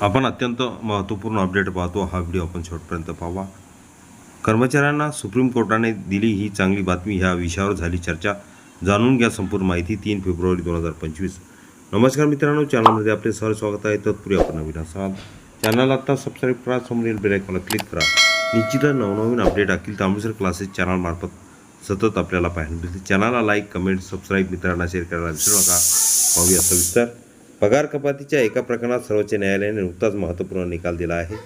आपण अत्यंत महत्त्वपूर्ण अपडेट पाहतो. हा व्हिडिओ आपण शेवटपर्यंत पाहावा. कर्मचाऱ्यांना सुप्रीम कोर्टाने दिली ही चांगली बातमी ह्या विषयावर झाली चर्चा. जाणून घ्या संपूर्ण माहिती तीन फेब्रुवारी दोन हजार पंचवीस. नमस्कार मित्रांनो चॅनलमध्ये आपले सहज स्वागत आहे. तत्पूर्वी आपण नवीन असाल चॅनल आत्ता सबस्क्राईब करा समोरील बेलायकॉनला क्लिक करा. निश्चितच नवनवीन अपडेट अखिल तांबेसर क्लासेस चॅनलमार्फत सतत आपल्याला पाहायला मिळते चॅनलला लाईक कमेंट सबस्क्राईब मित्रांना शेअर करायला विसरू नका. पाहूया सविस्तर. पगार कपातीच्या एका प्रकरणात सर्वोच्च न्यायालयाने नुकताच महत्त्वपूर्ण निकाल दिला आहे.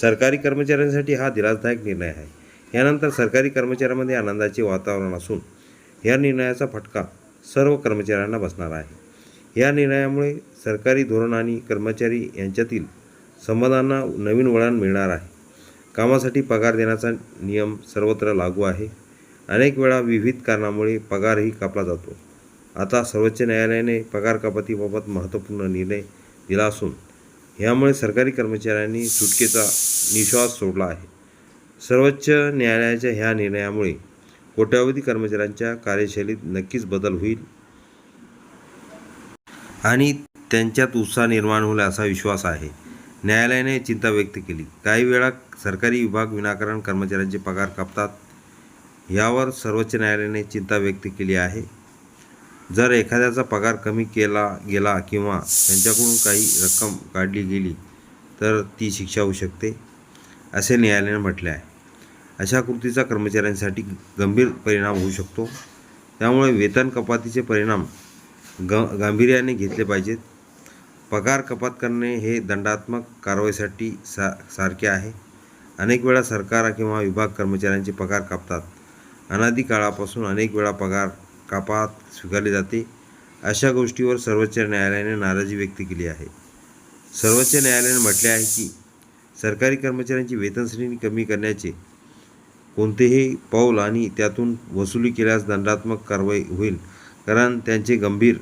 सरकारी कर्मचाऱ्यांसाठी हा दिलासदायक निर्णय आहे. यानंतर सरकारी कर्मचाऱ्यांमध्ये आनंदाचे वातावरण असून या निर्णयाचा फटका सर्व कर्मचाऱ्यांना बसणार आहे. या निर्णयामुळे सरकारी धोरण आणि कर्मचारी यांच्यातील संबंधांना नवीन वळण मिळणार आहे. कामासाठी पगार देण्याचा नियम सर्वत्र लागू आहे. अनेक वेळा विविध कारणामुळे पगारही कापला जातो. आता सर्वोच्च न्यायालयाने पगार कपातीबाबत महत्त्वपूर्ण निर्णय दिला असून यामुळे सरकारी कर्मचाऱ्यांनी सुटकेचा निश्वास सोडला आहे. सर्वोच्च न्यायालयाच्या ह्या निर्णयामुळे कोट्यावधी कर्मचाऱ्यांच्या कार्यशैलीत नक्कीच बदल होईल. आणि त्यांच्यात उत्साह निर्माण होईल असा विश्वास आहे. न्यायालयाने चिंता व्यक्त केली. काही वेळा सरकारी विभाग विनाकारण कर्मचाऱ्यांचे पगार कापतात यावर सर्वोच्च न्यायालयाने चिंता व्यक्त केली आहे. जर एखाद्याचा पगार कमी केला गेला किंवा त्यांच्याकडून काही रक्कम काढली गेली तर ती शिक्षा होऊ शकते असे न्यायालयाने म्हटले आहे. अशा कृतीचा कर्मचाऱ्यांसाठी गंभीर परिणाम होऊ शकतो. त्यामुळे वेतन कपातीचे परिणाम ग गांभीर्याने घेतले पाहिजेत. पगार कपात करणे हे दंडात्मक कारवाईसाठी सा सारखे आहे. अनेक वेळा सरकार किंवा विभाग कर्मचाऱ्यांचे पगार कापतात. अनादी काळापासून अनेक वेळा पगार कापात स्वीकारली जाते. अशा गोष्टीवर सर्वोच्च न्यायालयाने नाराजी व्यक्त केली आहे. सर्वोच्च न्यायालयाने म्हटले आहे की सरकारी कर्मचाऱ्यांची वेतन श्रेणी कमी करण्याचे कोणतेही पाऊल आणि त्यातून वसुली केल्यास दंडात्मक कारवाई होईल कारण त्यांचे गंभीर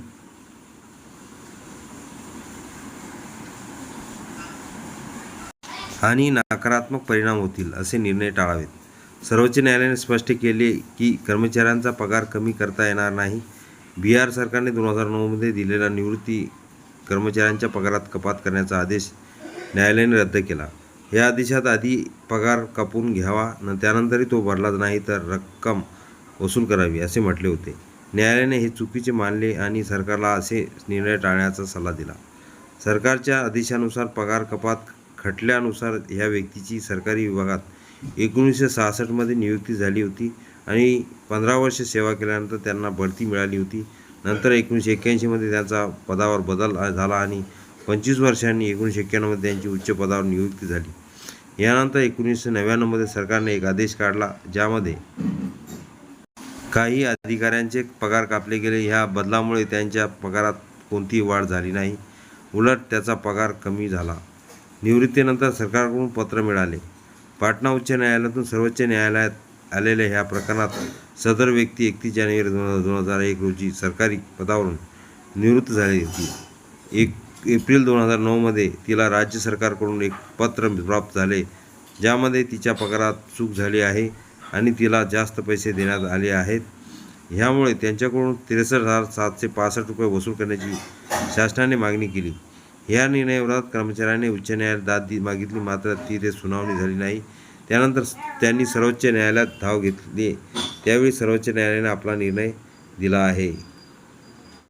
आणि नकारात्मक परिणाम होतील असे निर्णय टाळावेत. सर्वोच्च न्यायालयाने स्पष्ट केले की कर्मचाऱ्यांचा पगार कमी करता येणार नाही. बिहार सरकारने दोन हजार नऊमध्ये दिलेला निवृत्ती कर्मचाऱ्यांच्या पगारात कपात करण्याचा आदेश न्यायालयाने रद्द केला. या आदेशात आधी पगार कापून घ्यावा न त्यानंतरही तो भरला नाही तर रक्कम वसूल करावी असे म्हटले होते. न्यायालयाने हे चुकीचे मानले आणि सरकारला असे निर्णय टाळण्याचा सल्ला दिला. सरकारच्या आदेशानुसार पगार कपात खटल्यानुसार ह्या व्यक्तीची सरकारी विभागात एकोणीसशे सहासष्टमध्ये नियुक्ती झाली होती आणि पंधरा वर्ष सेवा केल्यानंतर त्यांना बढती मिळाली होती. नंतर एकोणीसशे एक्क्याऐंशीमध्ये त्यांचा पदावर बदल झाला आणि पंचवीस वर्षांनी एकोणीसशे एक्क्याण्णवमध्ये त्यांची उच्च पदावर नियुक्ती झाली. यानंतर एकोणीसशे नव्याण्णवमध्ये सरकारने एक आदेश काढला ज्यामध्ये काही अधिकाऱ्यांचे पगार कापले गेले. ह्या बदलामुळे त्यांच्या पगारात कोणतीही वाढ झाली नाही. उलट त्याचा पगार कमी झाला. निवृत्तीनंतर सरकारकडून पत्र मिळाले. पाटणा उच्च न्यायालयातून सर्वोच्च न्यायालयात आलेल्या ह्या प्रकरणात सदर व्यक्ती एकतीस जानेवारी दोन हजार दोन हजार एक रोजी सरकारी पदावरून निवृत्त झाली होती. एक एप्रिल दोन हजार नऊमध्ये तिला राज्य सरकारकडून एक पत्र प्राप्त झाले ज्यामध्ये तिच्या पगारात चूक झाली आहे आणि तिला जास्त पैसे देण्यात आले आहेत. ह्यामुळे त्यांच्याकडून त्रेसष्ट हजार सातशे पासष्ट रुपये वसूल करण्याची शासनाने मागणी केली. या निर्णयाविरोधात कर्मचाऱ्यांनी उच्च न्यायालयात दाद दि मागितली. मात्र तिथे सुनावणी झाली नाही. त्यानंतर त्यांनी सर्वोच्च न्यायालयात धाव घेतली. त्यावेळी सर्वोच्च न्यायालयाने आपला निर्णय दिला आहे.